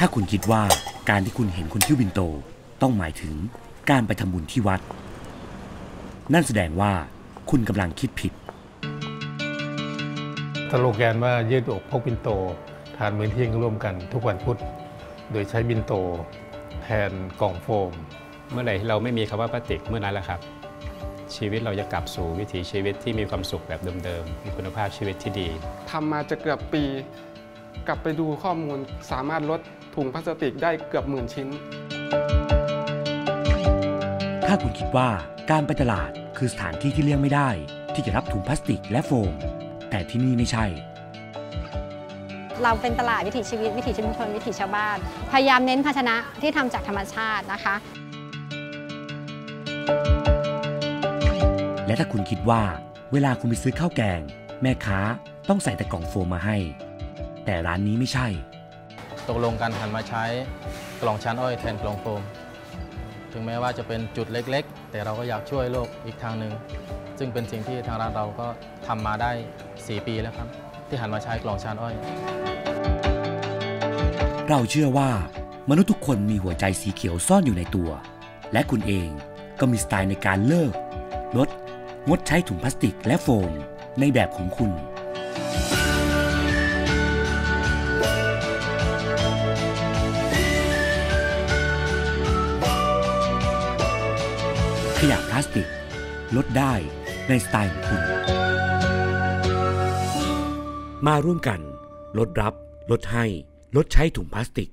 ถ้าคุณคิดว่าการที่คุณเห็นคนที่บินโต ต้องหมายถึงการไปทำบุญที่วัด นั่นแสดงว่าคุณกำลังคิดผิดสโลแกนว่ายืดอกพกบินโต ทานมื้อเที่ยงร่วมกันทุกวันพุธ โดยใช้บินโต แทนกล่องโฟม เมื่อไหร่ที่เราไม่มีคำว่าพลาสติกเมื่อนั้นแหละครับ ชีวิตเราจะกลับสู่วิถีชีวิตที่มีความสุขแบบเดิมๆมีคุณภาพชีวิตที่ดีทำมาจะเกือบปี กลับไปดูข้อมูลสามารถลด ถุงพลาสติกได้เกือบหมื่นชิ้น ถ้าคุณคิดว่าการไปตลาดคือสถานที่ที่เลี่ยงไม่ได้ ที่จะรับถุงพลาสติกและโฟม แต่ที่นี่ไม่ใช่ เราเป็นตลาดวิถีชีวิตวิถีชุมชนวิถีชาวบ้าน พยายามเน้นภาชนะที่ทำจากธรรมชาตินะคะ และถ้าคุณคิดว่า เวลาคุณไปซื้อข้าวแกง แม่ค้าต้องใส่แต่กล่องโฟมมาให้ แต่ร้านนี้ไม่ใช่ ตกลงกันหันมาใช้กล่องชั้นอ้อยแทนกล่องโฟม ถึงแม้ว่าจะเป็นจุดเล็กๆ แต่เราก็อยากช่วยโลกอีกทางหนึ่ง ซึ่งเป็นสิ่งที่ทางร้านเราก็ทำมาได้ 4 ปีแล้วครับ ที่หันมาใช้กล่องชั้นอ้อย เราเชื่อว่ามนุษย์ทุกคนมีหัวใจสีเขียวซ่อนอยู่ในตัว และคุณเองก็มีสไตล์ในการเลิก ลด งดใช้ถุงพลาสติกและโฟม ในแบบของคุณ ขยะพลาสติก ลดได้ในสไตล์ของคุณ มาร่วมกัน ลดรับ ลดให้ ลดใช้ถุงพลาสติก